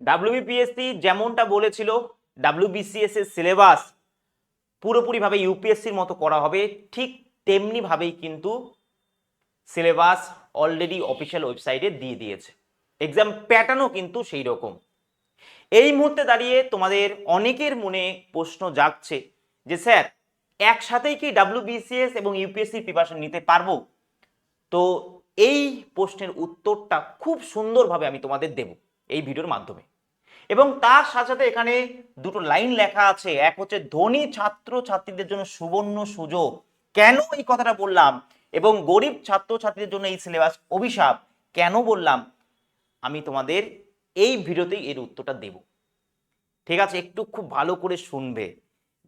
WBPSC যেমনটা বলেছিল WBCS এর সিলেবাস পুরোপুরিভাবে ইউপিএসসির মতো করা হবে। ঠিক তেমনিভাবেই কিন্তু সিলেবাস অলরেডি অফিসিয়াল ওয়েবসাইটে দিয়ে দিয়েছে। এক্সাম প্যাটার্নও কিন্তু সেই রকম এই মুহূর্তে দাঁড়িয়ে তোমাদের অনেকের মনে প্রশ্ন জাগছে যে, স্যার, একসাথেই কি ডাব্লিউবিসিএস এবং ইউপিএসসি প্রিপারেশন নিতে পারব? তো এই প্রশ্নের উত্তরটা খুব সুন্দরভাবে আমি তোমাদের দেব। এই ভিডিওর মাধ্যমে। এবং তার সাথে সাথে এখানে দুটো লাইন লেখা আছে। এক হচ্ছে, ধনী ছাত্র ছাত্রীদের জন্য সুবর্ণ সুযোগ। কেন এই কথাটা বললাম? এবং গরিব ছাত্র ছাত্রীদের জন্য এই সিলেবাস অভিশাপ কেন বললাম? আমি তোমাদের এই ভিডিওতেই এর উত্তরটা দেব। ঠিক আছে? একটু খুব ভালো করে শুনবে।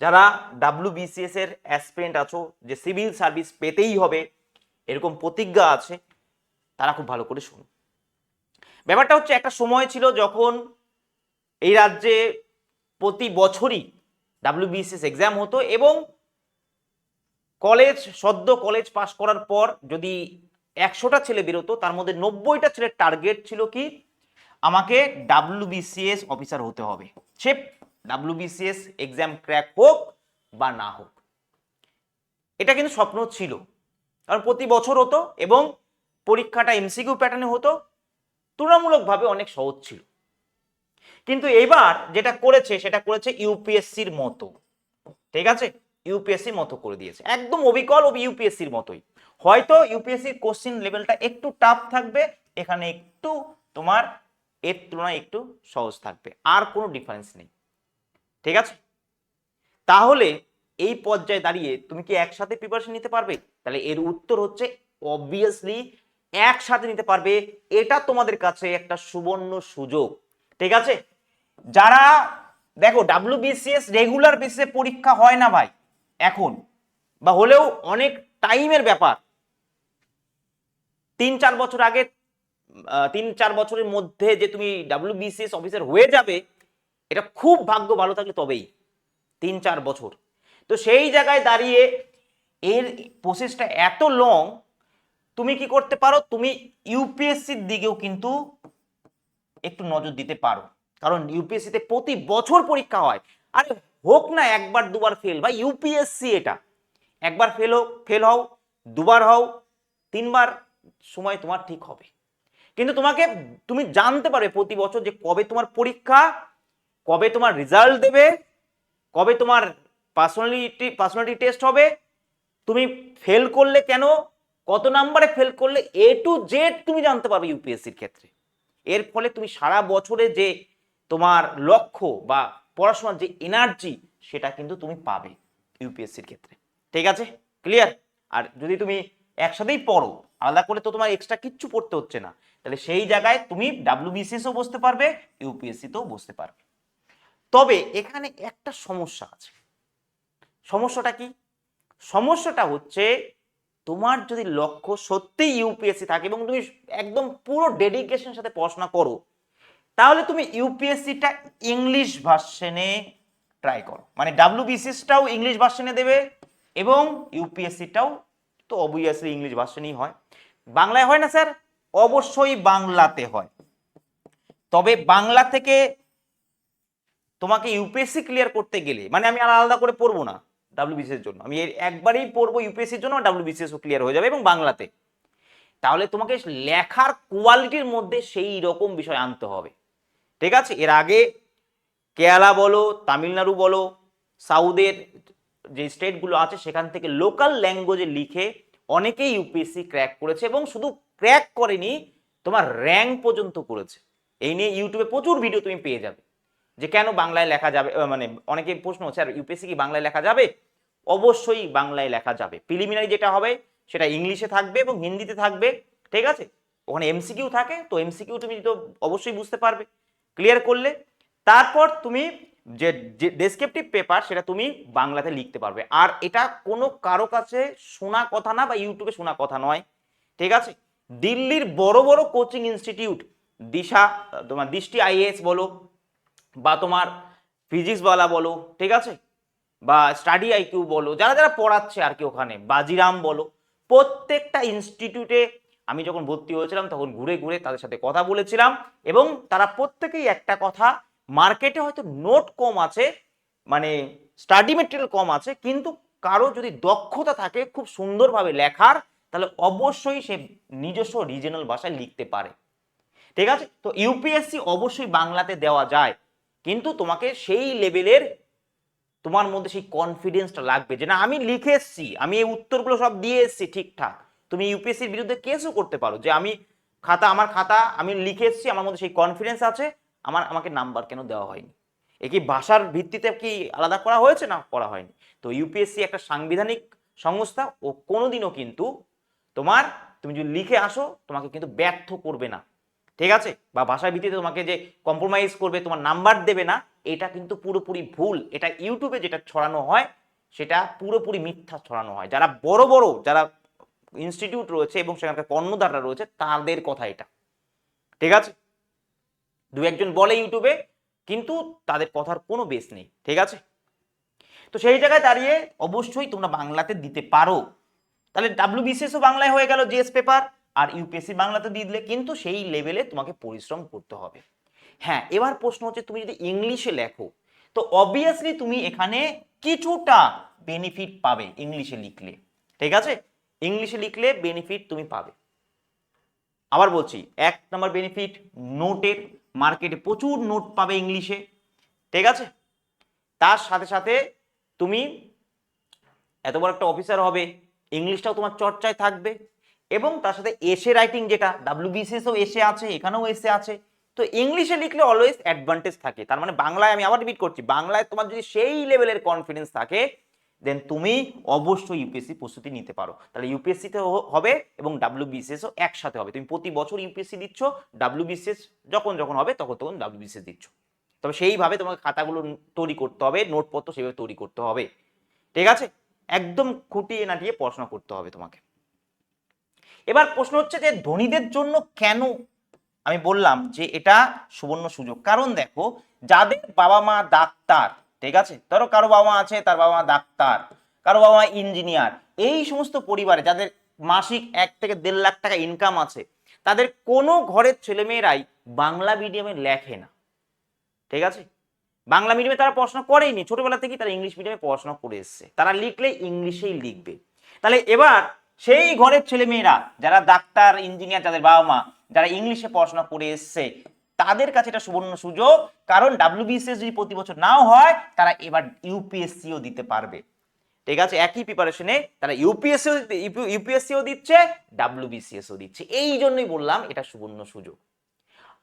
যারা ডাব্লিউ বিসিএস এর অ্যাসপিরেন্ট আছো, যে সিভিল সার্ভিস পেতেই হবে, এরকম প্রতিজ্ঞা আছে, তারা খুব ভালো করে শুনুন ব্যাপারটা হচ্ছে একটা সময় ছিল যখন এই রাজ্যে প্রতি বছরই ডাব্লিউবিসিএস এক্সাম হতো এবং কলেজ সদ্য কলেজ পাশ করার পর যদি একশোটা ছেলে বেরোতো, তার মধ্যে নব্বইটা ছেলের টার্গেট ছিল কি? আমাকে ডাব্লিউবিসিএস অফিসার হতে হবে। সে ডাব্লিউবিসিএস এক্সাম ক্র্যাক হোক বা না হোক। এটা কিন্তু স্বপ্ন ছিল। কারণ প্রতি বছর হতো এবং পরীক্ষাটা এমসিকিউ প্যাটার্নে হতো। তুলনামূলকভাবে অনেক সহজ ছিল। কিন্তু এবার যেটা করেছে, সেটা করেছে ইউপিএসসির মতো। ঠিক আছে? ইউপিএসসির মতো করে দিয়েছে। একদম অবিকল ও ইউপিএসসির মতোই। হয়তো ইউপিএসসির কোশ্চিন লেভেলটা একটু টাফ থাকবে, এখানে একটু তোমার এর তুলনায় একটু সহজ থাকবে। আর কোনো ডিফারেন্স নেই। ঠিক আছে? তাহলে এই পর্যায়ে দাঁড়িয়ে তুমি কি একসাথে প্রিপারেশন নিতে পারবে? তাহলে এর উত্তর হচ্ছে অবভিয়াসলি একসাথে নিতে পারবে। এটা তোমাদের কাছে একটা সুবর্ণ সুযোগ। ঠিক আছে? যারা, দেখো ডাব্লিউবিসিএস রেগুলার বেসিসে পরীক্ষা হয় না ভাই, এখন। বা হলেও অনেক টাইমের ব্যাপার। তিন চার বছর আগে তিন চার বছরের মধ্যে যে তুমি ডাব্লিউবিসিএস অফিসার হয়ে যাবে, এটা খুব ভাগ্য ভালো থাকলে তবেই। তিন চার বছর। তো সেই জায়গায় দাঁড়িয়ে এর প্রসেসটা এত লং তুমি কি করতে পারো? তুমি ইউপিএসসির দিকেও কিন্তু একটু নজর দিতে পারো। কারণ ইউপিএসসিতে প্রতি বছর পরীক্ষা হয়। আরে হোক না, একবার দুবার ফেল বা ইউপিএসসি এটা। একবার ফেল হোক ফেল হও, দুবার হও, তিনবার সময় তোমার ঠিক হবে। কিন্তু তোমাকে, তুমি জানতে পারবে প্রতি বছর যে কবে তোমার পরীক্ষা, কবে তোমার রেজাল্ট দেবে, কবে তোমার পার্সোনালিটি পার্সোনালিটি টেস্ট হবে। তুমি ফেল করলে কেন? কত নাম্বারে ফেল করলে এ টু জেড তুমি জানতে পারবে ইউপিএসসির ক্ষেত্রে। এর ফলে তুমি সারা বছরে যে তোমার লক্ষ্য বা পড়াশোনার যে এনার্জি সেটা কিন্তু তুমি পাবে ইউপিএসসির ক্ষেত্রে। ঠিক আছে? ক্লিয়ার আর যদি তুমি একসাথেই পড়ো, আলাদা করে তো তোমার এক্সট্রা কিচ্ছু পড়তে হচ্ছে না। তাহলে সেই জায়গায় তুমি ডাব্লিউবিসিএসও বসতে পারবে ইউপিএসসিতেও বসতে পারবে। তবে এখানে একটা সমস্যা আছে। সমস্যাটা কি? সমস্যাটা হচ্ছে তোমার যদি লক্ষ্য সত্যিই ইউপিএসসি থাকে এবং তুমি একদম পুরো ডেডিকেশনের সাথে পড়াশোনা করো, তাহলে তুমি ইউপিএসসিটা ইংলিশ ভার্সনে ট্রাই করো। মানে ডাব্লিউবিসিএসটাও ইংলিশ ভার্সনে দেবে এবং ইউপিএসসিটাও তো অবভিয়াসলি ইংলিশ ভার্সনেই হয়। বাংলায় হয় না, স্যার? অবশ্যই বাংলাতে হয়। তবে বাংলা থেকে তোমাকে ইউপিএসসি ক্লিয়ার করতে গেলে মানে আমি আলাদা করে পড়ব না। ডাব্লিউবিসিএস জন্য। আমি এর একবারেই পড়ব ইউপিএসসির জন্য ডাব্লিউবিসিএস ও ক্লিয়ার হয়ে যাবে এবং বাংলাতে। তাহলে তোমাকে লেখার কোয়ালিটির মধ্যে সেই রকম বিষয় আনতে হবে। ঠিক আছে? এর আগে কেরালা বলো, তামিলনাড়ু বলো সাউথের যে স্টেটগুলো আছে সেখান থেকে লোকাল ল্যাঙ্গুয়েজে লিখে অনেকেই ইউপিএসসি ক্র্যাক করেছে এবং শুধু ক্র্যাক করেনি, তোমার র্যাঙ্ক পর্যন্ত করেছে। এই নিয়ে ইউটিউবে প্রচুর ভিডিও তুমি পেয়ে যাবে। যে কেন বাংলায় লেখা যাবে মানে অনেকে প্রশ্ন হচ্ছে, আর ইউপিএসসি কি বাংলায় লেখা যাবে? অবশ্যই বাংলায় লেখা যাবে। প্রিলিমিনারি যেটা হবে, সেটা ইংলিশে থাকবে এবং হিন্দিতে থাকবে, ঠিক আছে? ওখানে এমসিকিউ থাকে, তো এমসিকিউ তুমি তো অবশ্যই বুঝতে পারবে। ক্লিয়ার করলে? তারপর তুমি যে ডেসক্রিপটিভ পেপার সেটা তুমি বাংলাতে লিখতে পারবে। আর এটা কোনো কারও কাছে শোনা কথা না বা ইউটিউবে শোনা কথা নয়, ঠিক আছে? দিল্লির বড় বড় কোচিং ইনস্টিটিউট দিশা, তোমার দৃষ্টি আইএস বলো বা তোমার ফিজিক্সওয়ালা বলো, ঠিক আছে? বা স্টাডি আইকিউ বলো, যারা যারা পড়াচ্ছে আর কি ওখানে, বাজিরাম বলো, প্রত্যেকটা ইনস্টিটিউটে আমি যখন ভর্তি হয়েছিলাম তখন ঘুরে ঘুরে তাদের সাথে কথা বলেছিলাম এবং তারা প্রত্যেকেই একটা কথা মার্কেটে হয়তো নোট কম আছে মানে স্টাডি মেটেরিয়াল কম আছে, কিন্তু কারও যদি দক্ষতা থাকে খুব সুন্দরভাবে লেখার, তাহলে অবশ্যই সে নিজস্ব রিজনাল ভাষায় লিখতে পারে। ঠিক আছে? তো ইউপিএসসি অবশ্যই বাংলাতে দেওয়া যায়, কিন্তু তোমাকে সেই লেভেলের তোমার মধ্যে সেই কনফিডেন্সটা লাগবে যে, না, আমি লিখে এসছি, আমি এই উত্তরগুলো সব দিয়ে এসছি ঠিকঠাক। তুমি ইউপিএসসির বিরুদ্ধে কেসও করতে পারো যে, আমি খাতা, আমার খাতা, আমি লিখে এসছি, আমার মধ্যে সেই কনফিডেন্স আছে, আমার, আমাকে নাম্বার কেন দেওয়া হয়নি? এ কি ভাষার ভিত্তিতে কি আলাদা করা হয়েছে না করা হয়নি? তো ইউপিএসসি একটা সাংবিধানিক সংস্থা, ও কোনোদিনও কিন্তু তোমার, তুমি যদি লিখে আসো, তোমাকে কিন্তু ব্যর্থ করবে না। ঠিক আছে? বা ভাষার ভিত্তিতে তোমাকে যে কম্প্রোমাইজ করবে, তোমার নাম্বার দেবে না এটা কিন্তু পুরোপুরি ভুল। এটা ইউটিউবে যেটা ছড়ানো হয়, সেটা পুরোপুরি মিথ্যা ছড়ানো হয়। যারা বড় বড়, যারা ইনস্টিটিউট রয়েছে এবং সেখানকার কর্ণধাররা রয়েছে, তাদের কথা এটা। ঠিক আছে? দু একজন বলে ইউটিউবে কিন্তু তাদের কথার কোনো বেস নেই। ঠিক আছে? তো সেই জায়গায় দাঁড়িয়ে অবশ্যই তোমরা বাংলাতে দিতে পারো। তাহলে ডাব্লিউ ডাব্লিউবিসিএসও বাংলায় হয়ে গেল জিএস পেপার আর ইউপিএসসি বাংলাতে দিয়ে দিলে কিন্তু সেই লেভেলে তোমাকে পরিশ্রম করতে হবে। হ্যাঁ এবার প্রশ্ন হচ্ছে তুমি যদি ইংলিশে লেখো, তো অবভিয়াসলি তুমি এখানে কিছুটা বেনিফিট পাবে ইংলিশে লিখলে, ঠিক আছে? ইংলিশে লিখলে বেনিফিট তুমি পাবে। আবার বলছি, এক নম্বর বেনিফিট নোটের মার্কেটে প্রচুর নোট পাবে ইংলিশে, ঠিক আছে? তার সাথে সাথে তুমি এত বড় একটা অফিসার হবে, ইংলিশটাও তোমার চর্চায় থাকবে এবং তার সাথে এসে রাইটিং যেটা ডাব্লিউ ডাব্লিউবিসিএসও এসে আছে, এখানেও এসে আছে তো ইংলিশে লিখলে অলওয়েজ অ্যাডভান্টেজ থাকে। তার মানে বাংলায় আমি আবার রিপিট করছি, বাংলায় তোমার যদি সেই লেভেলের কনফিডেন্স থাকে দেন তুমি অবশ্যই ইউপিএসসি প্রস্তুতি নিতে পারো। তাহলে ইউপিএসসিতে হবে এবং ডাব্লিউবিসিএসও একসাথে হবে। তুমি প্রতি বছর ইউপিএসসি দিচ্ছ ডাব্লিউবিসিএস যখন যখন হবে তখন তখন ডাব্লিউবিসিএস দিচ্ছ। তবে সেইভাবে তোমাকে খাতাগুলো তৈরি করতে হবে, নোটপত্র সেইভাবে তৈরি করতে হবে। ঠিক আছে? একদম খুঁটিয়ে নাটিয়ে পড়াশোনা করতে হবে তোমাকে। এবার প্রশ্ন হচ্ছে যে ধনীদের জন্য কেন আমি বললাম যে এটা সুবর্ণ সুযোগ। কারণ দেখো, যাদের বাবা মা ডাক্তার, ঠিক আছে? ধরো কারও বাবা আছে, তার বাবা মা ডাক্তার, কারও বাবা মা ইঞ্জিনিয়ার এই সমস্ত পরিবারে যাদের মাসিক এক থেকে দেড় লাখ টাকা ইনকাম আছে, তাদের কোনো ঘরের ছেলেমেয়েরাই বাংলা মিডিয়ামে লেখে না। ঠিক আছে? বাংলা মিডিয়ামে তারা পড়াশোনা করেইনি। ছোটবেলা থেকেই তারা ইংলিশ মিডিয়ামে পড়াশোনা করে এসছে। তারা লিখলে ইংলিশেই লিখবে। তাহলে এবার সেই ঘরের ছেলেমেয়েরা, যারা ডাক্তার ইঞ্জিনিয়ার যাদের বাবা মা যারা ইংলিশে পড়াশোনা করে এসছে, তাদের কাছে এটা সুবর্ণ সুযোগ। কারণ ডাব্লিউবিসিএস যদি প্রতি বছর নাও হয়, তারা এবার ইউপিএসসিও দিতে পারবে। ঠিক আছে? একই প্রিপারেশনে তারা ইউপিএসসিও ইউপিএসসিও দিচ্ছে ডাব্লিউবিসিএসও দিচ্ছে। এই জন্যই বললাম এটা সুবর্ণ সুযোগ।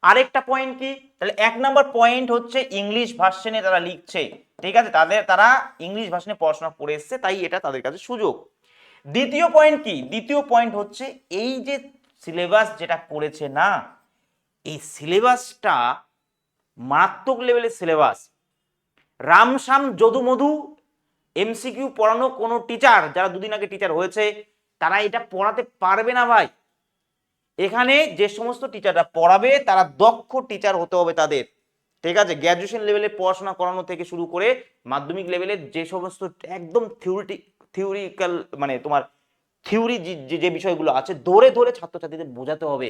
আরেকটা পয়েন্ট কি? তাহলে এক নম্বর পয়েন্ট হচ্ছে ইংলিশ ভার্সনে তারা লিখছে। ঠিক আছে? তাদের, তারা ইংলিশ ভার্সনে পড়াশোনা করে এসছে, তাই এটা তাদের কাছে সুযোগ। দ্বিতীয় পয়েন্ট কি? দ্বিতীয় পয়েন্ট হচ্ছে এই যে সিলেবাস যেটা করেছে না, এই সিলেবাসটা মারাত্মক লেভেলের সিলেবাস রামসাম যদুমধু এমসিকিউ পড়ানো কোনো টিচার যারা দুদিন আগে টিচার হয়েছে, তারা এটা পড়াতে পারবে না ভাই। এখানে যে সমস্ত টিচাররা পড়াবে, তারা দক্ষ টিচার হতে হবে তাদের। ঠিক আছে? গ্র্যাজুয়েশন লেভেলে পড়াশোনা করানো থেকে শুরু করে মাধ্যমিক লেভেলে যে সমস্ত একদম থিওরিটি থিওরিক্যাল মানে তোমার থিওরি যে যে বিষয়গুলো আছে, ধরে ধরে ছাত্রছাত্রীদের বোঝাতে হবে।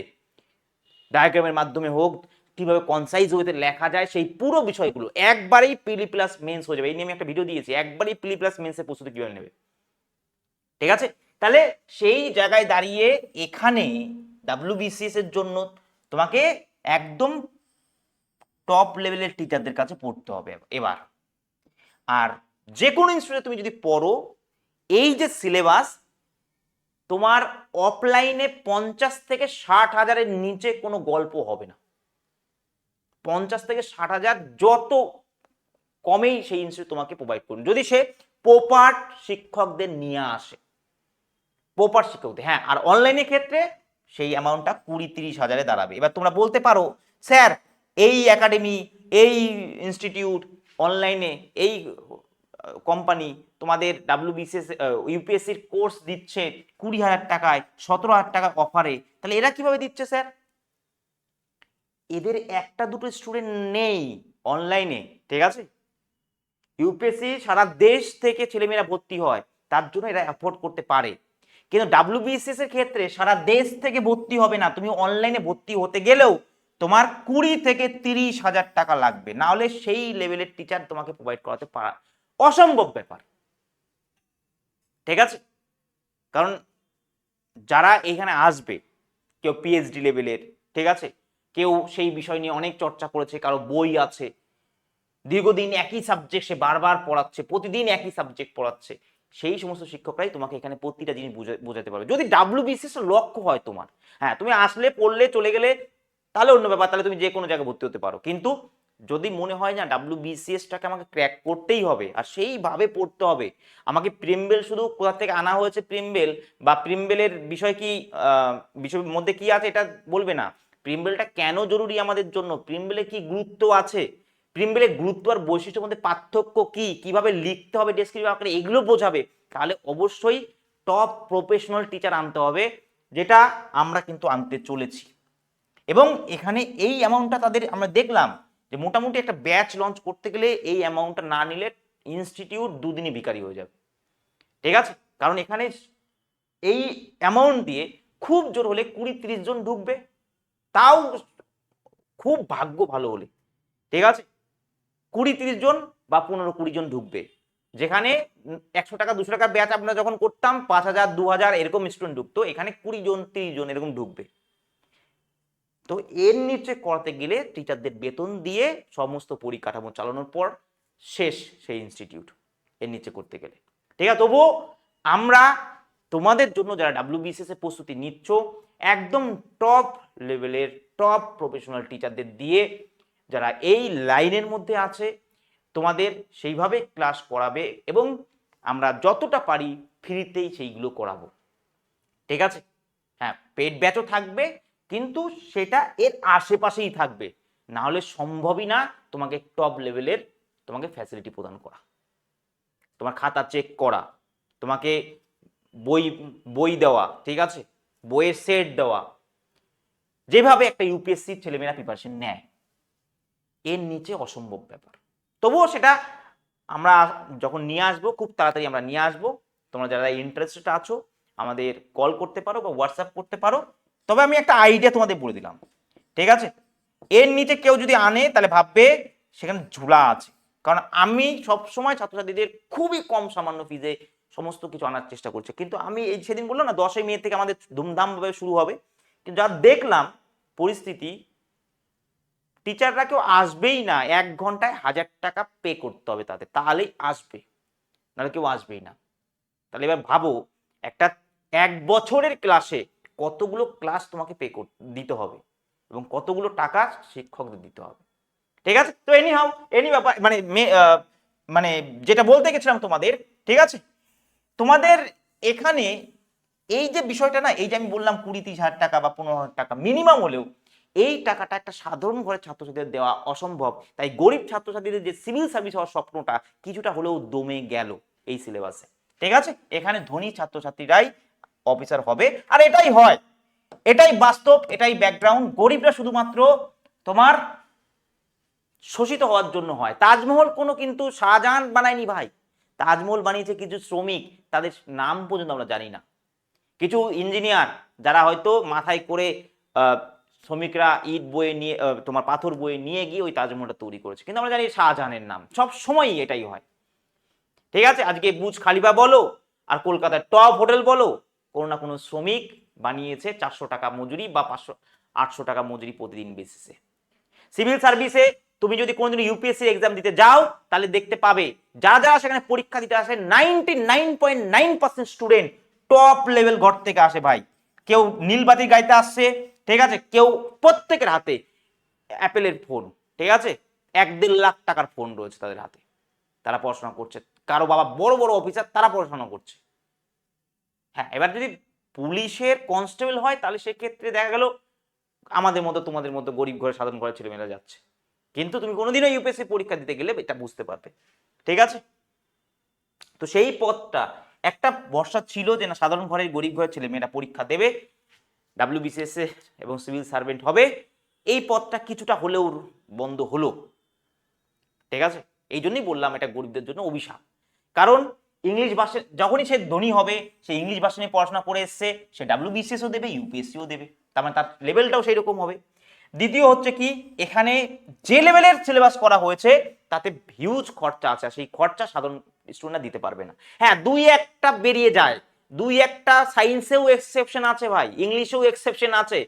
ডায়াগ্রামের মাধ্যমে হোক, কীভাবে কনসাইজ ওয়েতে লেখা যায়, সেই পুরো বিষয়গুলো। একবারেই পিলি প্লাস মেন্স হয়ে যাবে। এই নিয়ে আমি একটা ভিডিও দিয়েছি। একবারেই পিলি প্লাস মেন্সের প্রস্তুতি কীভাবে নেবে? ঠিক আছে? তাহলে সেই জায়গায় দাঁড়িয়ে এখানে ডাব্লিউবিসিএস এর জন্য তোমাকে একদম টপ লেভেলের টিচারদের কাছে পড়তে হবে এবার। আর যে কোনো ইনস্টিটিউটে তুমি যদি পড়ো এই যে সিলেবাস তোমার অফলাইনে পঞ্চাশ থেকে ষাট হাজারের নিচে কোনো গল্প হবে না। পঞ্চাশ থেকে ষাট হাজার যত কমেই সেই ইনস্টিটিউট তোমাকে প্রোভাইড করুন। যদি সে প্রপার শিক্ষকদের নিয়ে আসে প্রপার শিক্ষকদের হ্যাঁ আর অনলাইনের ক্ষেত্রে সেই অ্যামাউন্টটা কুড়ি তিরিশ হাজারে দাঁড়াবে। এবার তোমরা বলতে পারো, স্যার, এই একাডেমি এই ইনস্টিটিউট অনলাইনে এই কোম্পানি তোমাদের ডাব্লিউবিসিএস ইউপিএসসির কোর্স দিচ্ছে কুড়ি হাজার টাকায়, সতেরো হাজার টাকা অফারে তাহলে এরা কীভাবে দিচ্ছে, স্যার? এদের একটা দুটো স্টুডেন্ট নেই অনলাইনে ঠিক আছে? ইউপিএসসি সারা দেশ থেকে ছেলেমেয়েরা ভর্তি হয়, তার জন্য এরা অ্যাফোর্ড করতে পারে। কিন্তু ডাব্লিউবিসিএস এর ক্ষেত্রে সারা দেশ থেকে ভর্তি হবে না, তুমি অনলাইনে ভর্তি হতে গেলেও তোমার কুড়ি থেকে তিরিশ হাজার টাকা লাগবে। না হলে সেই লেভেলের টিচার তোমাকে প্রোভাইড করাতে পারা অসম্ভব ব্যাপার। ঠিক আছে? কারণ যারা এখানে আসবে, কেউ পিএইচডি লেভেলের ঠিক আছে? কেউ সেই বিষয় নিয়ে অনেক চর্চা করেছে, কারও বই আছে। দীর্ঘদিন একই সাবজেক্ট সে বারবার পড়াচ্ছে, প্রতিদিন একই সাবজেক্ট পড়াচ্ছে। সেই সমস্ত শিক্ষকরাই তোমাকে এখানে প্রতিটা জিনিস বুঝা- বোঝাতে পারবে। যদি ডাব্লিউ বিসিএস লক্ষ্য হয় তোমার হ্যাঁ তুমি আসলে, পড়লে, চলে গেলে, তাহলে অন্য ব্যাপার, তাহলে তুমি যে কোনো জায়গায় ভর্তি হতে পারো। কিন্তু যদি মনে হয় না ডাব্লিউ বিসিএসটাকে আমাকে ক্র্যাক করতেই হবে, আর সেইভাবে পড়তে হবে, আমাকে প্রিমবেল শুধু কোথা থেকে আনা হয়েছে প্রিমবেল বা প্রিমবেলের বিষয় কি বিষয়ের মধ্যে কি আছে এটা বলবে না। প্রিমবেলটা কেন জরুরি আমাদের জন্য? প্রিমবেলে কি গুরুত্ব আছে? প্রিমবেলের গুরুত্ব আর বৈশিষ্ট্যের মধ্যে পার্থক্য কি? কীভাবে লিখতে হবে ডেসক্রিপটিভ আকারে এগুলো বোঝাবে। তাহলে অবশ্যই টপ প্রফেশনাল টিচার আনতে হবে, যেটা আমরা কিন্তু আনতে চলেছি। এবং এখানে এই অ্যামাউন্টটা তাদের আমরা দেখলাম যে মোটামুটি একটা ব্যাচ লঞ্চ করতে গেলে এই অ্যামাউন্টটা না নিলে ইনস্টিটিউট দুদিনই বিকারি হয়ে যাবে। ঠিক আছে? কারণ এখানে এই অ্যামাউন্ট দিয়ে খুব জোর হলে কুড়ি তিরিশ জন ঢুকবে, তাও খুব ভাগ্য ভালো হলে। ঠিক আছে? কুড়ি তিরিশ জন বা পনেরো কুড়ি জন ঢুকবে। যেখানে একশো টাকা, দুশো টাকা ব্যাচ আমরা যখন করতাম, পাঁচ হাজার, দু হাজার এরকম স্টুডেন্ট ঢুকতো, এখানে কুড়ি জন, তিরিশ জন এরকম ঢুকবে। তো এর নিচে করাতে গেলে টিচারদের বেতন দিয়ে সমস্ত পরিকাঠামো চালানোর পর শেষ সেই ইনস্টিটিউট এর নিচে করতে গেলে। ঠিক আছে? তবুও আমরা তোমাদের জন্য যারা ডাব্লিউবিসিএস এর প্রস্তুতি নিচ্ছ, একদম টপ লেভেলের টপ প্রফেশনাল টিচারদের দিয়ে যারা এই লাইনের মধ্যে আছে, তোমাদের সেইভাবে ক্লাস করাবে এবং আমরা যতটা পারি ফ্রিতেই সেইগুলো করাবো। ঠিক আছে? হ্যাঁ পেড ব্যাচও থাকবে কিন্তু সেটা এর আশেপাশেই থাকবে। না হলে সম্ভবই না তোমাকে টপ লেভেলের তোমাকে ফ্যাসিলিটি প্রদান করা। তোমার খাতা চেক করা, তোমাকে বই বই দেওয়া, ঠিক আছে? বইয়ের সেট দেওয়া। যেভাবে একটা ইউপিএসসি ছেলেমেয়েরা প্রিপারেশন নেয়। এর নিচে অসম্ভব ব্যাপার। তবুও সেটা আমরা যখন নিয়ে আসব, খুব তাড়াতাড়ি আমরা নিয়ে আসব। তোমরা যারা ইন্টারেস্টেড আছো, আমাদের কল করতে পারো বা হোয়াটসঅ্যাপ করতে পারো। তবে আমি একটা আইডিয়া তোমাদের বলে দিলাম। ঠিক আছে? এর নিচে কেউ যদি আনে, তাহলে ভাববে সেখানে ঝুলা আছে। কারণ আমি সবসময় ছাত্রছাত্রীদের খুবই কম সামান্য ফিজে সমস্ত কিছু আনার চেষ্টা করছি। কিন্তু আমি এই সেদিন বললাম না, দশই মে থেকে আমাদের ধুমধামভাবে শুরু হবে। কিন্তু যা দেখলাম, পরিস্থিতি টিচাররা কেউ আসবেই না। এক ঘন্টায় হাজার টাকা পে করতে হবে তাদের। তাহলেই আসবে। নাহলে কেউ আসবেই না। তাহলে এবার ভাবো, একটা এক বছরের ক্লাসে কতগুলো ক্লাস তোমাকে পে দিতে হবে এবং কতগুলো টাকা শিক্ষকদের দিতে হবে। ঠিক আছে? তো এনি হাও এনি ব্যাপার মানে মানে যেটা বলতে গেছিলাম তোমাদের, ঠিক আছে? তোমাদের এখানে এই যে বিষয়টা না, এই যে আমি বললাম কুড়ি তিরিশ হাজার টাকা বা পনেরো হাজার টাকা মিনিমাম হলেও, এই টাকাটা একটা সাধারণ ঘরের ছাত্রছাত্রীদের দেওয়া অসম্ভব। তাই গরিব ছাত্রছাত্রীদের যে সিভিল সার্ভিস হওয়ার স্বপ্নটা কিছুটা হলেও দমে গেল এই সিলেবাসে ঠিক আছে? এখানে ধনী ছাত্রছাত্রীরাই অফিসার হবে। আর এটাই হয়। এটাই বাস্তব, এটাই ব্যাকগ্রাউন্ড গরিবরা শুধুমাত্র তোমার শোষিত হওয়ার জন্য হয়। তাজমহল কোনো কিন্তু শাহজাহান বানায়নি ভাই। তাজমহল বানিয়েছে কিছু শ্রমিক। তাদের নাম পর্যন্ত আমরা জানি না। কিছু ইঞ্জিনিয়ার যারা হয়তো মাথায় করে শ্রমিকরা ইট বয়ে নিয়ে তোমার পাথর বয়ে নিয়ে গিয়ে ওই তাজমহলটা তৈরি করেছে। কিন্তু আমরা জানি শাহজাহানের নাম। সব সময়ই এটাই হয়। ঠিক আছে? আজকে বুজ খালিফা বলো, আর কলকাতার টপ হোটেল বলো কোনো না কোনো শ্রমিক বানিয়েছে চারশো টাকা মজুরি বা পাঁচশো, আটশো টাকা মজুরি প্রতিদিন বেসিসে সিভিল সার্ভিসে তুমি যদি কোনোদিন ইউপিএসসি এক্সাম দিতে যাও, তাহলে দেখতে পাবে যারা যারা সেখানে পরীক্ষা দিতে আসে ninety nine point nine percent student top level ঘর থেকে আসে ভাই। কেউ নীলবাতির গাইতে আসছে, ঠিক আছে? কেউ প্রত্যেকের হাতে অ্যাপেলের ফোন ঠিক আছে? এক দেড় লাখ টাকার ফোন রয়েছে তাদের হাতে। তারা পড়াশোনা করছে। কারও বাবা বড় বড় অফিসার তারা পড়াশোনা করছে। হ্যাঁ এবার যদি পুলিশের কনস্টেবল হয়, তাহলে সেক্ষেত্রে দেখা গেল আমাদের মতো, তোমাদের মতো গরিব ঘরে সাধারণ ঘরে ছেলেমেয়েরা যাচ্ছে। কিন্তু তুমি কোনোদিনও ইউপিএসসি পরীক্ষা দিতে গেলে এটা বুঝতে পারবে। ঠিক আছে? তো সেই পথটা, একটা বর্ষা ছিল যে না, সাধারণ ঘরের গরিব ঘরের ছেলেমেয়েরা পরীক্ষা দেবে ডাব্লিউবিসিএস এবং সিভিল সার্ভেন্ট হবে। এই পথটা কিছুটা হলেও বন্ধ হলো। ঠিক আছে? এই জন্যই বললাম এটা গরিবদের জন্য অভিশাপ। কারণ ইংলিশ ভাষা যখনই সে ধনী হবে, সে ইংলিশ ভাষা নিয়ে পড়াশোনা করে এসছে, সে ডাব্লিউবিসিএসও দেবে ইউপিএসসিও দেবে। তার মানে তার লেভেলটাও সেই রকম হবে। দ্বিতীয় হচ্ছে কি, এখানে যে লেভেলের সিলেবাস করা হয়েছে, তাতে হিউজ খরচা আছে সেই খরচা সাধারণ স্টুডেন্টরা দিতে পারবে না। হ্যাঁ দুই একটা বেরিয়ে যায়। দুই একটা সায়েন্সেও এক্সেপশন আছে ভাই ইংলিশেও এক্সেপশন আছে।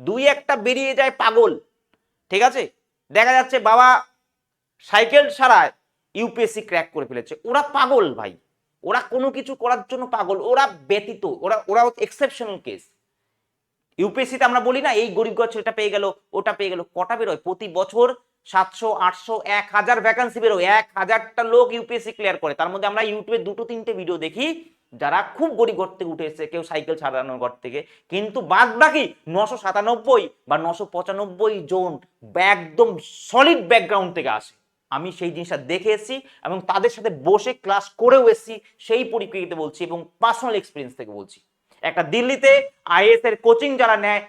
দুই একটা বেরিয়ে যায় পাগল, ঠিক আছে? দেখা যাচ্ছে বাবা সাইকেল ছাড়ায় ইউপিএসসি ক্র্যাক করে ফেলেছে। ওরা পাগল ভাই। ওরা কোনো কিছু করার জন্য পাগল, ওরা ব্যতীত, ওরা ওরা এক্সেপশনাল কেস ইউপিএসসিতে আমরা বলি না, এই গরিব ঘর এটা পেয়ে গেল, ওটা পেয়ে গেল, কটা বেরোয়? প্রতি বছর সাতশো, আটশো, এক হাজার ভ্যাকান্সি বেরোয়, এক হাজারটা লোক ইউপিএসসি ক্লিয়ার করে। তার মধ্যে আমরা ইউটিউবে দুটো তিনটে ভিডিও দেখি, যারা খুব গরিব ঘর থেকে উঠে এসেছে, কেউ সাইকেল ছাড়ানোর ঘর থেকে। কিন্তু বাদ বাকি নশো সাতানব্বই বা নশো পঁচানব্বই জন একদম সলিড ব্যাকগ্রাউন্ড থেকে আসে। আমি সেই জিনিসটা দেখে এসেছি এবং তাদের সাথে বসে ক্লাস করেও এসেছি, সেই পরিপ্রেক্ষিতে বলছি এবং পার্সোনাল এক্সপিরিয়েন্স থেকে বলছি। একটা দিল্লিতে আইএস এর কোচিং যারা নেয়,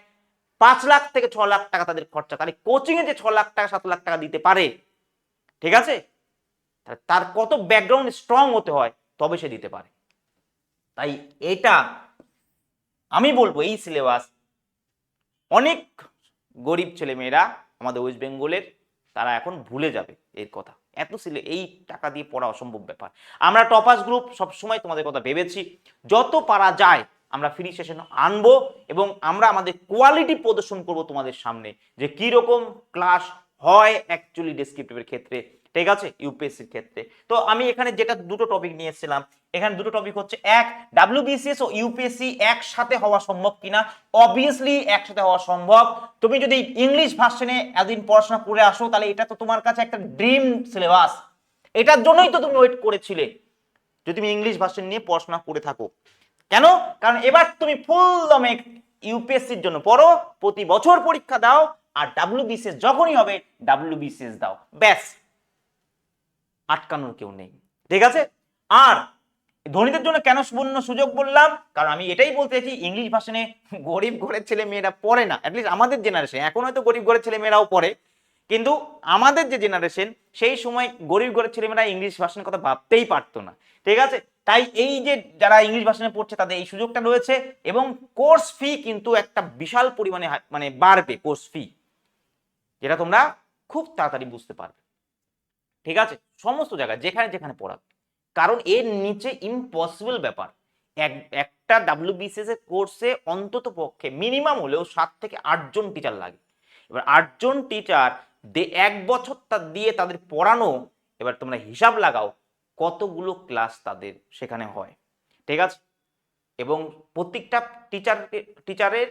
পাঁচ লাখ থেকে ছ লাখ টাকা তাদের খরচা। তাহলে কোচিং এ যে ছ লাখ টাকা, সাত লাখ টাকা দিতে পারে, ঠিক আছে? তার কত ব্যাকগ্রাউন্ড স্ট্রং হতে হয়, তবে সে দিতে পারে। তাই এটা আমি বলব, এই সিলেবাস অনেক গরিব ছেলেমেয়েরা আমাদের ওয়েস্ট বেঙ্গলের তারা এখন ভুলে যাবে এর কথা। এত সিলে এই টাকা দিয়ে পড়া অসম্ভব ব্যাপার। আমরা টপাস গ্রুপ সবসময় তোমাদের কথা ভেবেছি, যত পারা যায় আমরা ফ্রি সেশন আনব এবং আমরা আমাদের কোয়ালিটি প্রদর্শন করব তোমাদের সামনে যে কি রকম ক্লাস হয় অ্যাকচুয়ালি ডেসক্রিপটিভের ক্ষেত্রে। ঠিক আছে? ইউপিএসসির ক্ষেত্রে। তো আমি এখানে যেটা দুটো টপিক নিয়ে এসেছিলাম, এখানে দুটো টপিক হচ্ছে, এক ডাব্লিউবিসিএস ও ইউপিএসসি একসাথে হওয়া সম্ভব কিনা? অবভিয়াসলি একসাথে হওয়া সম্ভব। তুমি যদি ইংলিশ ভার্সনে এতদিন পড়াশোনা করে আসো, তাহলে এটা তো তোমার কাছে একটা ড্রিম সিলেবাস এটার জন্যই তো তুমি ওয়েট করেছিলে, যদি তুমি ইংলিশ ভার্সন নিয়ে পড়াশোনা করে থাকো। কেন? কারণ এবার তুমি ফুল দমে ইউপিএসসির জন্য পড়ো, প্রতি বছর পরীক্ষা দাও, আর ডাব্লিউবিসিএস যখনই হবে ডাব্লিউবিসিএস দাও। ব্যাস। আটকানোর কেউ নেই। ঠিক আছে? আর ধনীদের জন্য কেন সুবর্ণ সুযোগ বললাম? কারণ আমি এটাই বলতে চাইছি, ইংলিশ ভাষণে গরিব ঘরের ছেলে মেয়েরা পড়ে না। অ্যাটলিস্ট আমাদের জেনারেশন এখন হয়তো গরিব ঘরের ছেলে মেয়েরাও পড়ে। কিন্তু আমাদের যে জেনারেশন সেই সময় গরিব ঘরের ছেলেমেয়েরা ইংলিশ ভাষণের কথা ভাবতেই পারতো না। ঠিক আছে? তাই এই যে যারা ইংলিশ ভাষণে পড়ছে, তাদের এই সুযোগটা রয়েছে এবং কোর্স ফি কিন্তু একটা বিশাল পরিমাণে মানে বাড়বে, কোর্স ফি। যেটা তোমরা খুব তাড়াতাড়ি বুঝতে পারবে। ঠিক আছে? সমস্ত জায়গায়, যেখানে যেখানে পড়াবে কারণ এর নিচে ইম্পসিবল ব্যাপার। এক, একটা ডাব্লিউবিসিএস এর কোর্সে অন্তত পক্ষে মিনিমাম হলেও সাত থেকে আটজন টিচার লাগে। এবার আটজন টিচার দে, এক বছর তা দিয়ে তাদের পড়ানো, এবার তোমরা হিসাব লাগাও কতগুলো ক্লাস তাদের সেখানে হয়। ঠিক আছে? এবং প্রত্যেকটা টিচার টিচারের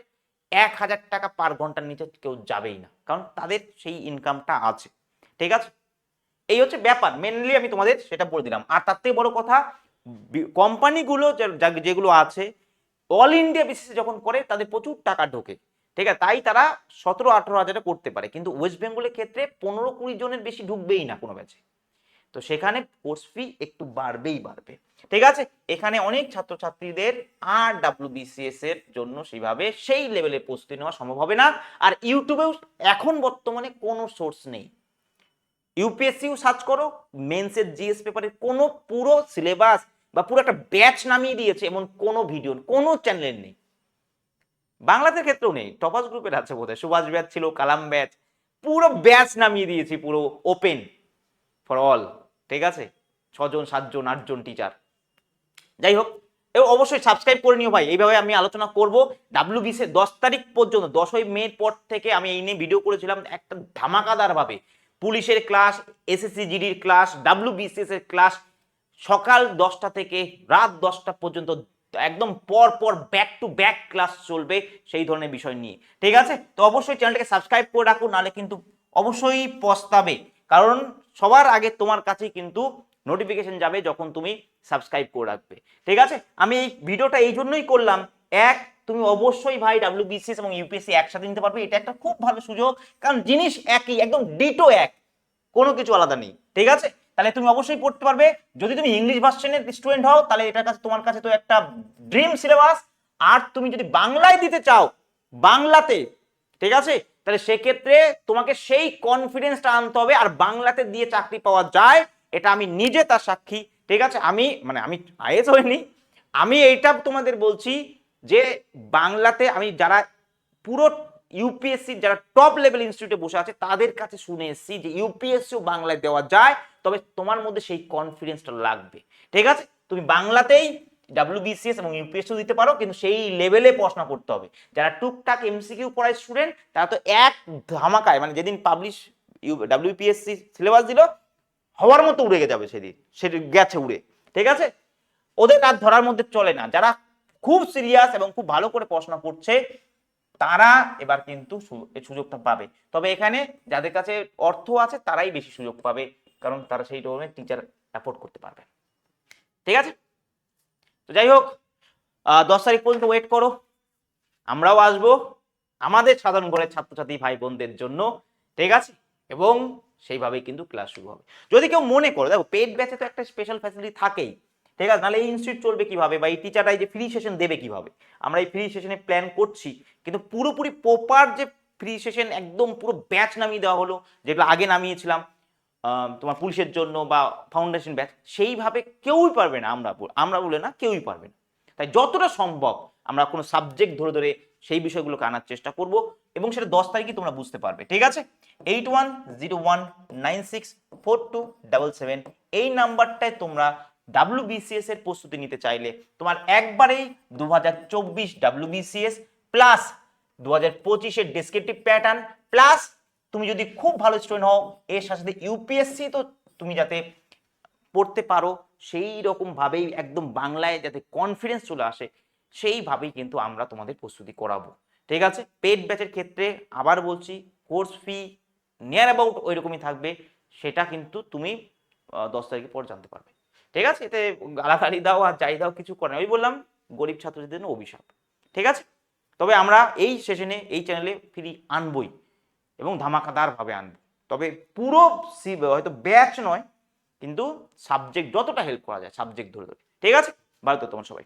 এক হাজার টাকা পার ঘণ্টার নিচে কেউ যাবেই না। কারণ তাদের সেই ইনকামটা আছে। ঠিক আছে? এই হচ্ছে ব্যাপার। মেনলি আমি তোমাদের সেটা বলে দিলাম। আর তার থেকে বড় কথা কোম্পানিগুলো যেগুলো আছে অল ইন্ডিয়া বেসিসে যখন করে, তাদের প্রচুর টাকা ঢোকে। ঠিক আছে? তাই তারা সতেরো আঠেরো হাজারে করতে পারে। কিন্তু ওয়েস্ট বেঙ্গলের ক্ষেত্রে পনেরো কুড়ি জনের বেশি ঢুকবেই না কোনো ব্যাচে তো সেখানে কোর্স ফি একটু বাড়বেই বাড়বে। ঠিক আছে? এখানে অনেক ছাত্রছাত্রীদের আর ডাব্লিউবিসিএস এর জন্য সেইভাবে সেই লেভেলে প্রস্তুতি নেওয়া সম্ভব হবে না। আর ইউটিউবেও এখন বর্তমানে কোনো সোর্স নেই। ইউপিএসসিও সার্চ করো মেন্সের জিএস পেপারের কোনো পুরো সিলেবাস বা পুরো একটা ব্যাচ নামিয়ে দিয়েছে এমন কোনো ভিডিও কোনো চ্যানেলের নেই। বাংলাদেশের ক্ষেত্রেও নেই, টপাস গ্রুপের আছে বোধহয়, সুভাষ ব্যাচ ছিল, কালাম ব্যাচ, পুরো ব্যাচ নামিয়ে দিয়েছি, পুরো ওপেন ফর অল ঠিক আছে? ছজন, সাতজন, আটজন টিচার যাই হোক এবং অবশ্যই সাবস্ক্রাইব করে নিও ভাই, এইভাবে আমি আলোচনা করব। ডাব্লিউবিসি দশ তারিখ পর্যন্ত, দশই মে পর থেকে আমি এই নিয়ে ভিডিও করেছিলাম একটা ধামাকাদার ভাবে। পুলিশের ক্লাস এসএসসি জিডির ক্লাস, ডাব্লিউবিসিএস এর ক্লাস, সকাল দশটা থেকে রাত দশটা পর্যন্ত একদম পর পর ব্যাক টু ব্যাক ক্লাস চলবে সেই ধরনের বিষয় নিয়ে। ঠিক আছে? তো অবশ্যই চ্যানেলটাকে সাবস্ক্রাইব করে রাখো, নাহলে কিন্তু অবশ্যই পস্তাবে। কারণ সবার আগে তোমার কাছে কিন্তু নোটিফিকেশন যাবে যখন তুমি সাবস্ক্রাইব করে রাখবে। ঠিক আছে? আমি এই ভিডিওটা এই জন্যই করলাম, এক তুমি অবশ্যই ভাই ডাব্লিউবিসিএস এবং ইউপিএসসি একসাথে নিতে পারবে। এটা একটা খুব ভালো সুযোগ, কারণ জিনিস একই, একদম ডিটো এক। কোনো কিছু আলাদা নেই, ঠিক আছে? তাহলে তুমি অবশ্যই পড়তে পারবে। যদি তুমি ইংলিশ ভার্সনের স্টুডেন্ট হও, তাহলে এটার কাছে তোমার কাছে তো একটা ড্রিম সিলেবাস আর তুমি যদি বাংলায় দিতে চাও, বাংলাতে, ঠিক আছে? তাহলে সেক্ষেত্রে তোমাকে সেই কনফিডেন্সটা আনতে হবে। আর বাংলাতে দিয়ে চাকরি পাওয়া যায়, এটা আমি নিজে তার সাক্ষী, ঠিক আছে? আমি মানে আমি আইএস হইনি। আমি এইটা তোমাদের বলছি যে বাংলাতে আমি যারা পুরো ইউপিএসসি যারা টপ লেভেল ইনস্টিটিউটে বসে আছে, তাদের কাছে শুনে এসেছি যে ইউপিএসসিও বাংলায় দেওয়া যায়, তবে তোমার মধ্যে সেই কনফিডেন্সটা লাগবে। ঠিক আছে? তুমি বাংলাতেই ডাব্লিউবিসিএস এবং ইউপিএসসি দিতে পারো, কিন্তু সেই লেভেলে পড়াশোনা করতে হবে। যারা টুকটাক এমসিকিউ পড়ায় স্টুডেন্ট তারা তো এক ধামাকায় মানে যেদিন পাবলিশ ইউ ডাব্লিউপিএসসি সিলেবাস দিল, হওয়ার মতো উড়ে যাবে সেদিন। সেটি গেছে উড়ে। ঠিক আছে? ওদের আর ধরার মধ্যে চলে না। যারা খুব সিরিয়াস এবং খুব ভালো করে পড়াশোনা করছে, তারা এবার কিন্তু সুযোগটা পাবে। তবে এখানে যাদের কাছে অর্থ আছে, তারাই বেশি সুযোগ পাবে, কারণ তারা সেই ধরনের টিচার অ্যাফোর্ড করতে পারবে। ঠিক আছে? তো যাই হোক দশ তারিখ পর্যন্ত ওয়েট করো। আমরাও আসব আমাদের সাধারণ ঘরের ছাত্রছাত্রী ভাই বোনদের জন্য। ঠিক আছে? এবং সেইভাবেই কিন্তু ক্লাস শুরু হবে। যদি কেউ মনে করো, দেখো পেড ব্যাচে তো একটা স্পেশাল ফ্যাসিলিটি থাকেই। ঠিক আছে? নাহলে এই ইনস্টিটিউট চলবে কীভাবে? বা এই টিচাররা যে ফ্রি সেশন দেবে কীভাবে? আমরা এই ফ্রি সেশনে প্ল্যান করছি, কিন্তু পুরোপুরি প্রপার যে ফ্রি সেশন একদম পুরো ব্যাচ নামিয়ে দেওয়া হলো, যেগুলো আগে নামিয়েছিলাম তোমার পুলিশের জন্য বা ফাউন্ডেশন ব্যাচ সেইভাবে কেউই পারবে না আমরা আমরা বলে না কেউই পারবে না। তাই যতটা সম্ভব আমরা কোনো সাবজেক্ট ধরে ধরে সেই বিষয়গুলোকে আনার চেষ্টা করব এবং সেটা দশ তারিখই তোমরা বুঝতে পারবে, ঠিক আছে? Eight one zero one nine six four two double seven এই নাম্বারটায় তোমরা ডাব্লিউবিসিএস এর প্রস্তুতি নিতে চাইলে তোমার একবারেই দু হাজার চব্বিশ ডাব্লিউবিসিএস প্লাস দু হাজার পঁচিশের ডেসক্রিপটিভ প্যাটার্ন প্লাস তুমি যদি খুব ভালো স্টুডেন্ট হও, এর সাথে সাথে ইউপিএসসি তো তুমি যাতে পড়তে পারো, সেই রকম ভাবেই একদম বাংলায় যাতে কনফিডেন্স চলে আসে সেইভাবেই কিন্তু আমরা তোমাদের প্রস্তুতি করাবো। ঠিক আছে? পেড ব্যাচের ক্ষেত্রে আবার বলছি কোর্স ফি নিয়ার অ্যাবাউট ওই রকমই থাকবে, সেটা কিন্তু তুমি দশ তারিখের পর জানতে পারবে। ঠিক আছে? এতে গালাগালি দাও আর যাই দাও কিছু করে না। ওই বললাম, গরিব ছাত্রদের জন্য অভিশাপ। ঠিক আছে? তবে আমরা এই সেশনে এই চ্যানেলে ফ্রি আনবই এবং ধামাকাদারভাবে আনব। তবে পুরো হয়তো ব্যাচ নয়, কিন্তু সাবজেক্ট যতটা হেল্প করা যায় সাবজেক্ট ধরে ধরে। ঠিক আছে? ভালো তো তোমার সবাই।